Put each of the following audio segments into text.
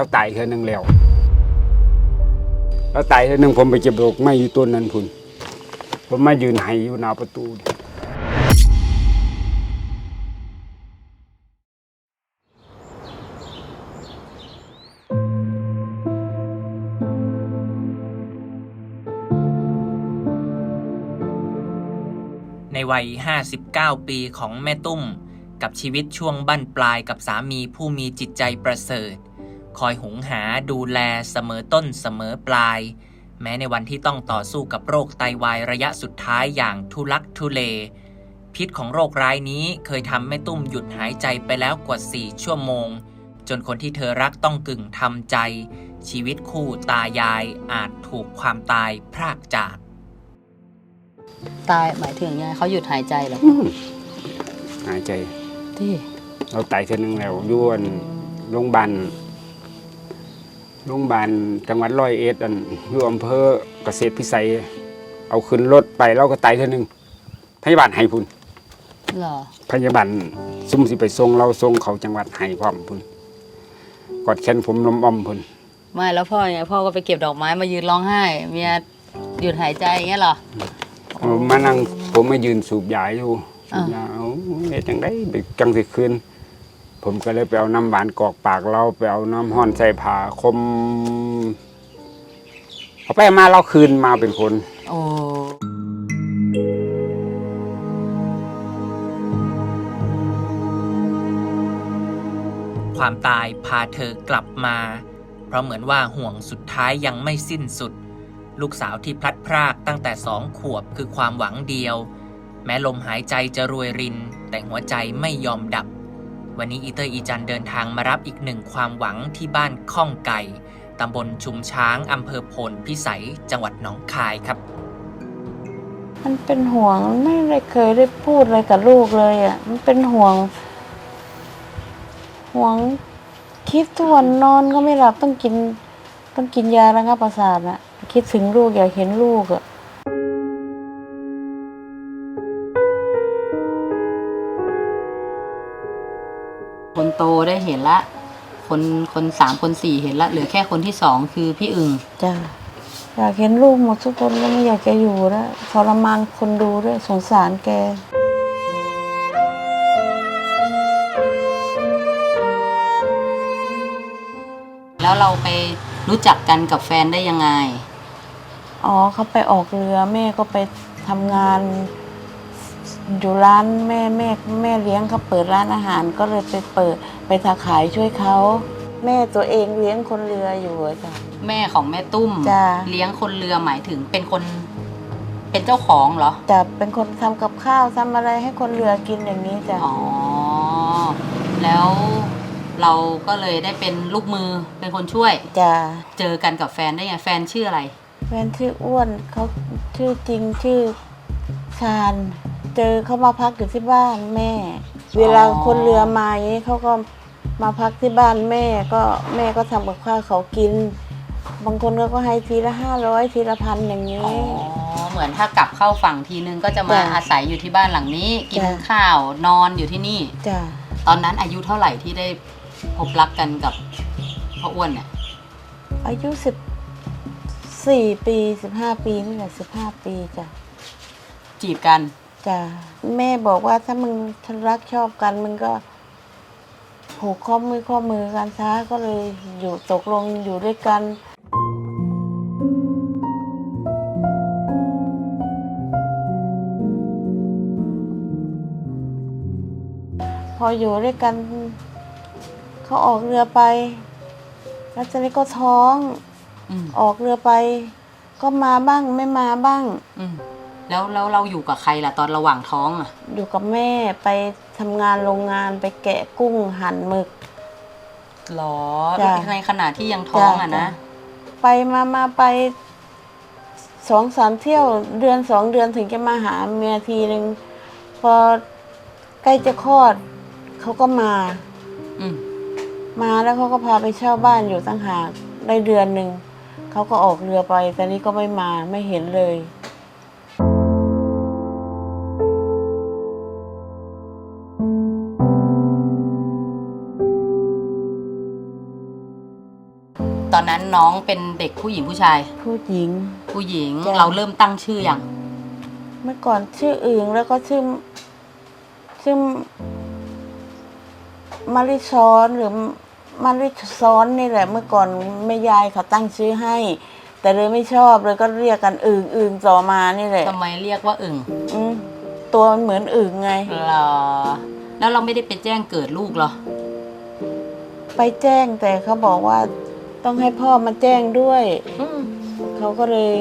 เราตายเทื่อหนึงแล้วเราตายเทื่อหนึงผมไปเก็บดอกไม้อยู่ต้นนั้นพุ่นผมมายืนไห้อยู่หน้าประตูในวัย 59 ปีของแม่ตุ้ม กับชีวิตช่วงบั้นปลายกับสามีผู้มีจิตใจประเสริฐ คอยหุงหาดูแลเสมอต้นเสมอปลาย แม้ในวันที่ต้องต่อสู้กับโรคไตวายระยะสุดท้ายอย่างทุลักทุเล พิษของโรคร้ายนี้เคยทำแม่ตุ้มหยุดหายใจไปแล้วกว่า 4 ชั่วโมง จนคนที่เธอรักต้องกึ่งทำใจ ชีวิตคู่ตายายอาจถูกความตายพรากจาก ตายหมายถึงยังไงเขาหยุดหายใจเหรออื้อหายใจที่ เราตายเทื่อหนึงแล้วอยวนโรงพยาบาล โรงพยาบาลจังหวัดร้อยเอ็ดอันอยู่อำเภอเกษตรพิสัย เอาขึ้นรถไปเราก็ตายเทื่อหนึงพยาบาลให้พุ่นเหรอพยาบาลซุ่มสิไปส่งเราส่งเขาจังหวัดไห้พร้อมพุ่นกอดแขนผมลมอมพุ่นไม่แล้วพ่อยังไงพ่อก็ไปเก็บดอกไม้มายืนร้องไห้เมียหยุดหายใจอย่างเงี้ยเหรอเอามานั่งผมมายืนสูบยาอยู่สูอ่าบยาเอาเฮ็ดจังไดไปจังสิคืน ผมก็เลยไปเอาน้ำหวานกรอกปากเราไปเอาน้ำห้อนใส่ผ้าคมเอาไปมาเราคืนมาเป็นคนโอ้ความตายพาเธอกลับมา เพราะเหมือนว่าห่วงสุดท้ายยังไม่สิ้นสุด ลูกสาวที่พลัดพรากตั้งแต่สองขวบคือความหวังเดียว แม้ลมหายใจจะรวยริน แต่หัวใจไม่ยอมดับ วันนี้อีเตอร์อีจันเดินทางมารับอีกหนึ่งความหวังที่บ้านข้องไก่ตำบลชุมช้างอำเภอโพนพิสัยจังหวัดหนองคายครับ มันเป็นห่วงไม่ได้เคยได้พูดอะไรกับลูกเลยอะ มันเป็นห่วง ห่วงคิดทุกวันนอนก็ไม่หลับต้องกิน ต้องกินยาระงับประสาทอะ คิดถึงลูกอยากเห็นลูกอะ โตได้เห็นละ คนคนสามคนสี่เห็นละ เหลือแค่คนที่สองคือพี่อึ่งจ้ะอยากเห็นลูกหมดทุกคนแล้วไม่อยากแกอยู่แล้วทรมานคนดูด้วยสงสารแกแล้วเราไปรู้จักกันกับแฟนได้ยังไง อ๋อเขาไปออกเรือแม่ก็ไปทำงาน อยู่ร้านแม่แม่แม่เลี้ยงเขาเปิดร้านอาหารก็เลยไปเปิดไปทาขายช่วยเขา แม่ตัวเองเลี้ยงคนเรืออยู่อะจ้ะ แม่ของแม่ตุ้ม จ้ะ เลี้ยงคนเรือหมายถึงเป็นคน เป็นเจ้าของเหรอ จะเป็นคนทำกับข้าวทำอะไรให้คนเรือกินอย่างนี้จ้ะอ๋อ แล้วเราก็เลยได้เป็นลูกมือเป็นคนช่วยจะเจอกันกับแฟนได้ไง แฟนชื่ออะไร แฟนชื่ออ้วนเขาชื่อจริงชื่อชาญ เจอเขามาพักอยู่ที่บ้านแม่ เวลาคนเรือมาอย่างนี้เขาก็มาพักที่บ้านแม่ก็แม่ก็ทำกับข้าวเขากิน บางคนก็ให้ทีละห้าร้อยทีละพันอย่างนี้ อ๋อ เหมือนถ้ากลับเข้าฝั่งทีนึงก็จะมาจ้ะอาศัยอยู่ที่บ้านหลังนี้ กินจ้ะ ข้าวนอนอยู่ที่นี่ จ้ะตอนนั้นอายุเท่าไหร่ที่ได้พบรักกันกับพ่ออ้วนเนี่ยอายุสิบสี่ปีสิบห้าปีนี่แหละสิบห้าปีจ้ะจีบกัน จ้ะแม่บอกว่าถ้ามึงฉันรักชอบกันมึงก็ผูกข้อมือข้อมือกันซะก็เลยอยู่ตกลงอยู่ด้วยกัน พออยู่ด้วยกัน เขาออกเรือไป แล้วทีนี้ก็ท้อง อืมออกเรือไป ก็มาบ้างไม่มาบ้าง อืม แล้วแล้วเราอยู่กับใครล่ะตอนระหว่างท้องอะ อยู่กับแม่ไปทำงานโรงงานไปแกะกุ้งหั่นหมึก หรอจ้ะ ในขณะที่ยังท้องอะนะจ้ไปมามาไปสองสามเที่ยวเดือนสองเดือนถึงจะมาหาเมียทีหนึ่งพอใกล้จะคลอดเขาก็มา อืมมาแล้วเขาก็พาไปเช่าบ้านอยู่ตั้งหากได้เดือนหนึ่งเขาก็ออกเรือไปแต่นี้ก็ไม่มาไม่เห็นเลย อนนั้นน้องเป็นเด็กผู้หญิงผู้ชาย ผู้หญิง ผู้หญิงจ้ะ เราเริ่มตั้งชื่ออย่างเมื่อก่อนชื่ออื่นแล้วก็ชื่อชื่อมาริซอนหรือมาริซอนนี่แหละ เมื่อก่อนแม่ยายเขาตั้งชื่อให้ แต่เลยไม่ชอบเลยก็เรียกกันอึ่งอึ่งต่อมานี่แหละทำไมเรียกว่าอึ่งอืมตัวมันเหมือนอึ่งไง เหรอแล้วเราไม่ได้ไปแจ้งเกิดลูกเหรอ ไปแจ้งแต่เขาบอกว่า ต้องให้พ่อมาแจ้งด้วย อืมเขาก็เลย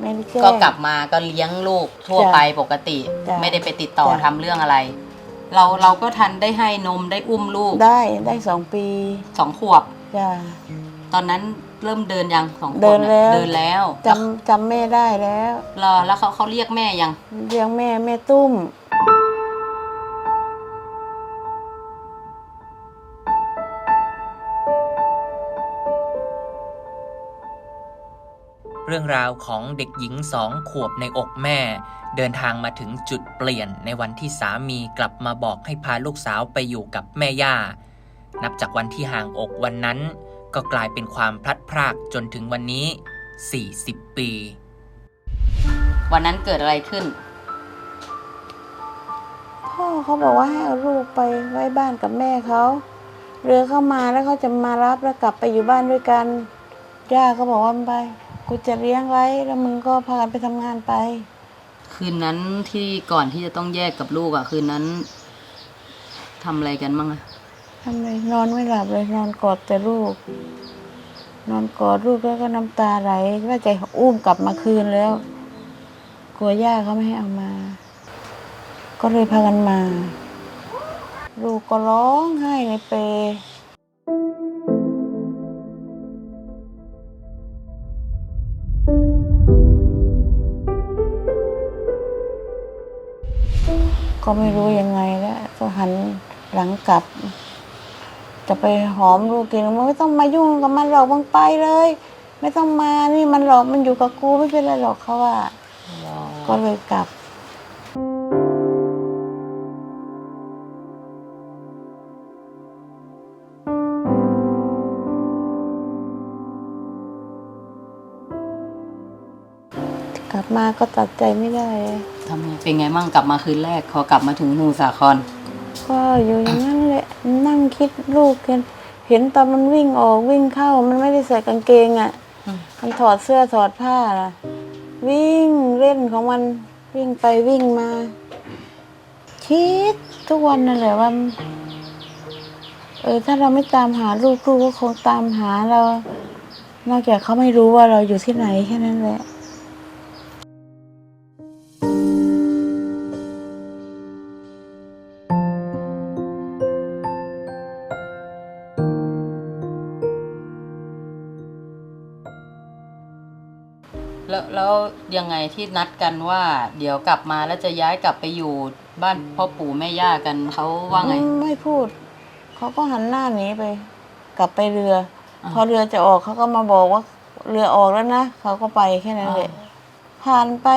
ไม่ได้แจ้ง ก็กลับมาก็เลี้ยงลูกทั่วจ้ะไปปกติ จ้ะไม่ได้ไปติดต่อจ้ะ ทำเรื่องอะไร เราเราก็ทันได้ให้นมได้อุ้มลูกได้ได้สองปีสองขวบ จ้ะ ตอนนั้นเริ่มเดินยังสองขวบเดินยแล้ว เดินแล้วจำจำแม่ได้แล้วเหรอแล้วเขาเขาเรียกแม่ยังเรียกแม่แม่ตุ้ม เรื่องราวของเด็กหญิงสองขวบในอกแม่ เดินทางมาถึงจุดเปลี่ยนในวันที่สามีกลับมาบอกให้พาลูกสาวไปอยู่กับแม่ย่า นับจากวันที่ห่างอกวันนั้น ก็กลายเป็นความพลัดพรากจนถึงวันนี้ 40 ปี วันนั้นเกิดอะไรขึ้น พ่อเขาบอกว่าให้เอาลูกไปไว้บ้านกับแม่เขาเรือเข้ามาแล้วเขาจะมารับแล้วกลับไปอยู่บ้านด้วยกันย่าก็บอกว่าไม่ไป กูจะเลี้ยงไว้แล้วมึงก็พากันไปทำงานไป คืนนั้นที่ก่อนที่จะต้องแยกกับลูกอะคืนนั้นทำอะไรกันบ้างอะทำไมนอนไม่หลับเลยนอนกอดแต่ลูก นอนกอดลูกแล้วก็น้ำตาไหลว่าจะอุ้มกลับมาคืนแล้ว กลัวย่าเขาไม่ให้เอามา ก็เลยพากันมา ลูกก็ร้องไห้ในเปร ก็ไม่รู้ยังไงแล้วก็หันหลังกลับ จะไปหอมลูกกินมันไม่ต้องมายุ่งกับมันหรอกมึงไปเลย ไม่ต้องมานี่มันหลอกมันอยู่กับกูไม่เป็นไรหรอกเขาว่าก็เลยกลับกลับมาก็ตัดใจไม่ได้ทำ เป็นไงมั่งกลับมาคืนแรกพอกลับมาถึงสมุทรสาคร ก็อยู่อย่างนั้นแหละนั่งคิดลูกกันเห็นตอนมันวิ่งออกวิ่งเข้ามันไม่ได้ใส่กางเกงอะ่ะ อืม มันถอดเสื้อถอดผ้าล่ะวิ่งเล่นของมันวิ่งไปวิ่งมา คิดทุกวันนั่นแหละว่า เออถ้าเราไม่ตามหาลูกลูกก็คงตามหาเรา นอกจากเขาไม่รู้ว่าเราอยู่ที่ไหนแค่นั้นแหละ แล้วแล้วยังไงที่นัดกันว่า เดี๋ยวกลับมาแล้วจะย้ายกลับไปอยู่บ้านพ่อปู่แม่ย่ากันเขาว่าไงอืมไม่พูด เขาก็หันหน้าหนีไป กลับไปเรือออพอเรือจะออกเขาก็มาบอกว่าเรือออกแล้วนะเขาก็ไปแค่นั้นแหละผ่านไป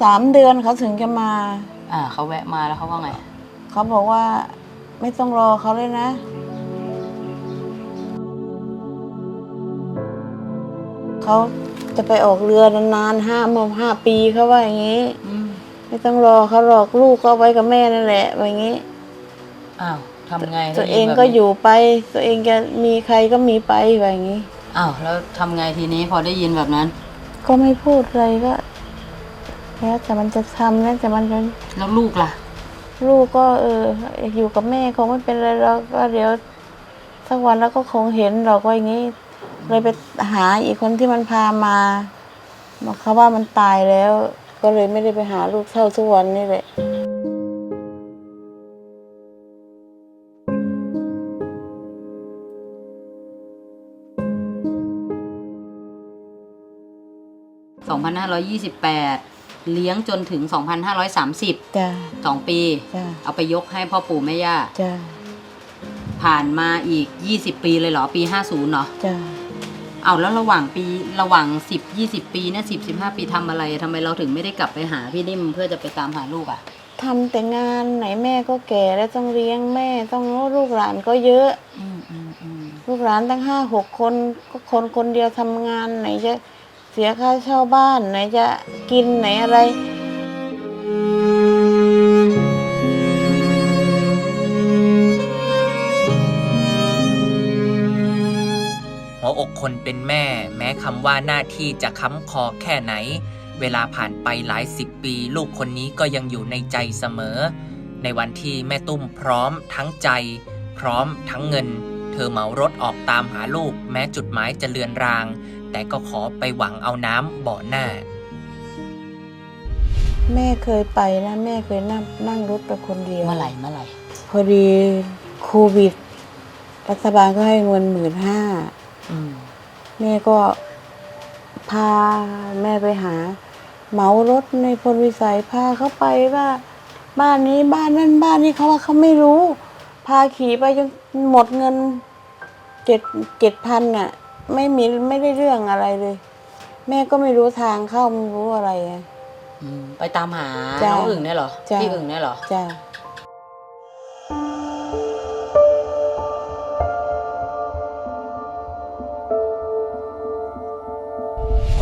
สามเดือนเขาถึงจะมา อ่าเขาแวะมาแล้วเขาว่าไง เขาบอกว่าไม่ต้องรอเขาเลยนะ เขาจะไปออกเรือนานๆห้าโมงห้าปีเขาว่าอย่างนี้อืมไม่ต้องรอเขาหรอกลูกก็เอาไว้กับแม่นั่นแหละว่าอย่างนี้อ้าวทำไงตัวได้เองนแบบก็นี้อยู่ไป ตัวเองจะมีใครก็มีไปแบบนี้อ้าวแล้วทำไงทีนี้พอได้ยินแบบนั้น ก็ไม่พูดอะไรก็แล้วแต่มันจะทำแล้วแต่มันจะแล้วลูกล่ะ ลูกก็เอออยู่กับแม่คงไม่เป็นไรแล้วก็เดี๋ยวสักวันแล้วก็คงเห็นหรอกว่าอย่างนี้ เลยไปหาอีกคนที่มันพามาบอกเขาว่ามันตายแล้ว ก็เลยไม่ได้ไปหาลูกเท่าทุกวันนี่แหละ2528 เลี้ยงจนถึง 2530จ้า2ปี จ้าเอาไปยกให้พ่อปู่แม่ย่า จ้าผ่านมาอีก 20 ปีเลยเหรอ ปี 50 เนาะจ้า เอาแล้วระหว่างปีระหว่าง10 20ปีเนี่ย10 15ปีทำอะไรทำไมเราถึงไม่ได้กลับไปหาพี่นิ่มเพื่อจะไปตามหาลูกอะ่ะ ทำแต่งานไหนแม่ก็แก่แล้วต้องเลี้ยงแม่ต้องลูกหลานก็เยอะ อืมอืมอืมลูกหลานตั้งห้าหกคนก็คนคนเดียวทำงานไหนจะเสียค่าเช่าบ้านไหนจะกินไหนอะไร คนเป็นแม่ แม้คำว่าหน้าที่จะค้ำคอแค่ไหน เวลาผ่านไปหลายสิบปี ลูกคนนี้ก็ยังอยู่ในใจเสมอ ในวันที่แม่ตุ้มพร้อมทั้งใจ พร้อมทั้งเงิน เธอเหมารถออกตามหาลูก แม้จุดหมายจะเลือนราง แต่ก็ขอไปหวังเอาน้ำบ่อหน้า แม่เคยไปนะแม่เคยนั่งนั่งรถไปคนเดียว เมื่อไหร่เมื่อไหร่ พอดีโควิดรัฐบาลก็ให้เงินหมื่นห้าอืม แม่ก็พาแม่ไปหาเหมารถในพลวิสัยพาเขาไปว่า บ้านนี้บ้านนั่นบ้านนี้เขาว่าเขาไม่รู้ พาขี่ไปจนหมดเงินเจ็ดเจ็ดพันน่ะ ไม่มีไม่ได้เรื่องอะไรเลย แม่ก็ไม่รู้ทางเข้าไม่รู้อะไรอะอืมไปตามหาจ้ะน้องอึ่งเนี่ยเหรอจ้ะพี่อึ่งเนี่ยเหรอจ้า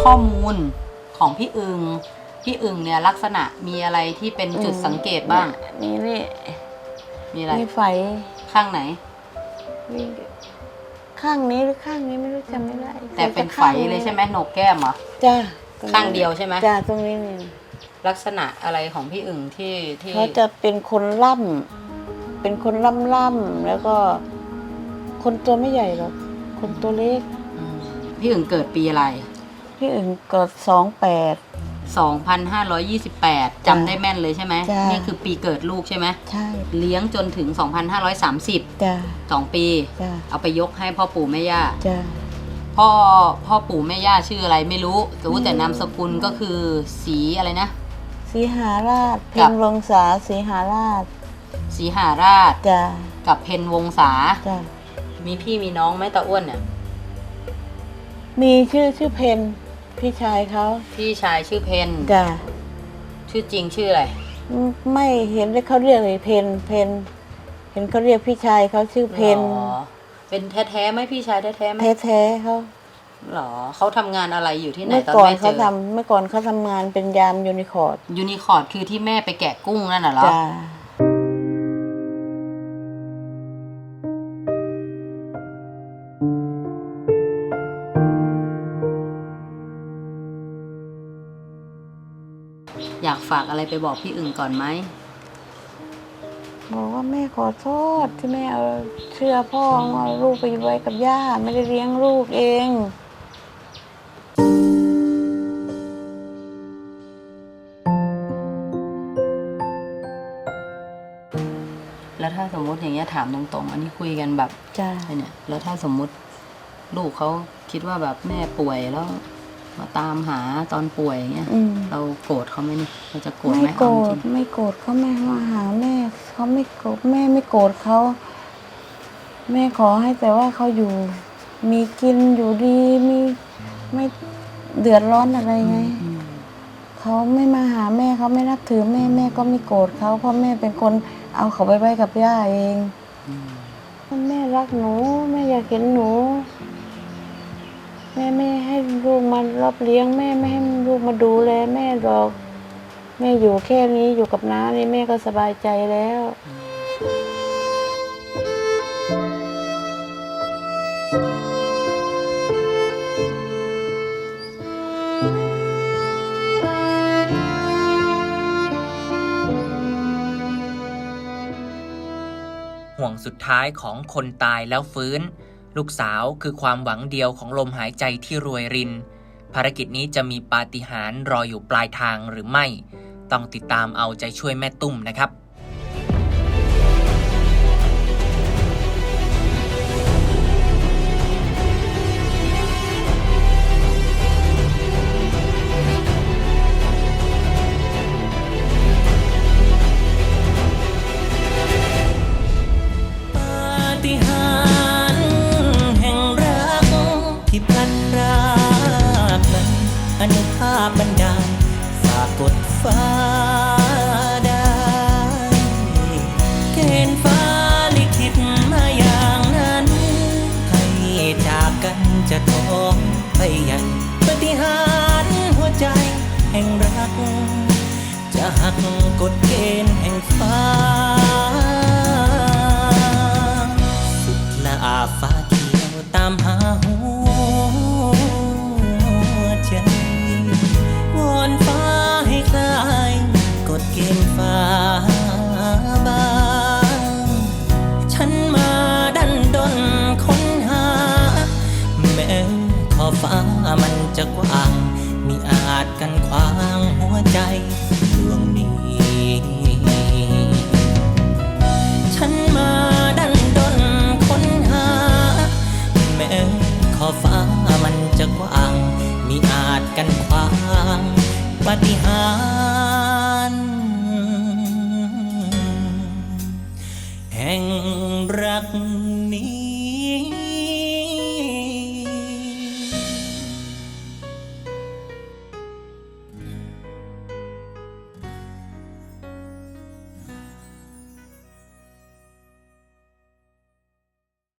ข้อมูลของพี่อึงพี่อึงเนี่ยลักษณะมีอะไรที่เป็นจุดสังเกตบ้าง นี่นี่มีอะไรนี่ไฟข้างไหนนี่ข้างนี้หรือข้างนี้ไม่รู้จำไม่ได้แต่เป็นไฝเลยใช่ไหมโหนกแก้มเหรอจ้าข้างเดียวใช่ไหมจ้าตรงนี้นี่ลักษณะอะไรของพี่อึ่งที่ที่เขาจะเป็นคนล่ำเป็นคนล่ำล่ำๆแล้วก็ คนตัวไม่ใหญ่หรอกคนตัวเล็กอืมพี่อึ่งเกิดปีอะไร พี่อื่นเกิดสองแปด 2528 จำได้แม่นเลยใช่ไหมจ้ะนี่คือปีเกิดลูกใช่ไหม ใช่เลี้ยงจนถึง 2530 จ้า2ปี จ้าเอาไปยกให้พ่อปู่แม่ย่า จ้าพ่อพ่อปู่แม่ย่าชื่ออะไรไม่รู้รู้แต่นามสกุลก็คือสีอะไรนะ สีหาราชกัเพียบงลงษาสีหาราชสีหาราชจ้ากับเพนวงศา จ้ามีพี่มีน้องไหมตาอ้วนเนี่ย มีชื่อชื่อเพน พี่ชายเขาพี่ชายชื่อเพนจ้าชื่อจริงชื่ออะไร ไม่เห็นได้เขาเรียกเลยเพนเพนเห็นเขาเรียกพี่ชายเขาชื่อเพนหรอเป็นแท้ๆไหมพี่ชายแท้ๆไหมแท้ๆเขาหรอเขาทำงานอะไรอยู่ที่ไหนเมื่อตอนก่อนแม่เจเขาอทำเมื่อก่อนเขาทำงานเป็นยามยูนิคอร์ดยูนิคอร์ดคือที่แม่ไปแกะกุ้งนั่นน่ะเหรอ ฝากอะไรไปบอกพี่อึ่งก่อนไหมบอกว่าแม่ขอโทษที่แม่เอาเชื่อพ่อเอาลูกไปไว้กับย่าไม่ได้เลี้ยงลูกเองแล้วถ้าสมมติอย่างเงี้ยถามตรงๆ อันนี้คุยกันแบบจ้าไอ้เนี่ย แล้วถ้าสมมุติลูกเขาคิดว่าแบบแม่ป่วยแล้ว มาตามหาตอนป่วยอย่างเงี้ยอืม เราโกรธเขาไหมนี่เราจะโกรธไหมไม่โกรเอาจธริงไม่โกรธเขาแม่มาหาแม่เขาไม่โกรธแม่ไม่โกรธเขาแม่ขอให้แต่ว่าเขาอยู่ มีกินอยู่ดีมีไม่เดือดร้อนอะไรไงอืมเขาไม่มาหาแม่เขาไม่นับถือแม่แม่ก็ไม่โกรธเขาเพราะแม่เป็นคนเอาเขาไปไว้กับย่าเอง อืมแม่รักหนูแม่อยากเห็นหนู แม่ไม่ให้ลูกมารับเลี้ยงแม่ไม่ให้ลูกมาดูแลแม่หรอกแม่อยู่แค่นี้อยู่กับน้านี่แม่ก็สบายใจแล้วห่วงสุดท้ายของคนตายแล้วฟื้น ลูกสาวคือความหวังเดียวของลมหายใจที่รวยริน ภารกิจนี้จะมีปาฏิหาริย์รออยู่ปลายทางหรือไม่ ต้องติดตามเอาใจช่วยแม่ตุ้มนะครับปาฏิหา บันดาลฝากกดฟ้าได้เกณฑ์ฟ้าลิขิตมาอย่างนั้น ให้จากกันจะท้องไปยังปฏิหารหัวใจแห่งรัก จะหักกฎเกณฑ์แห่งฟ้า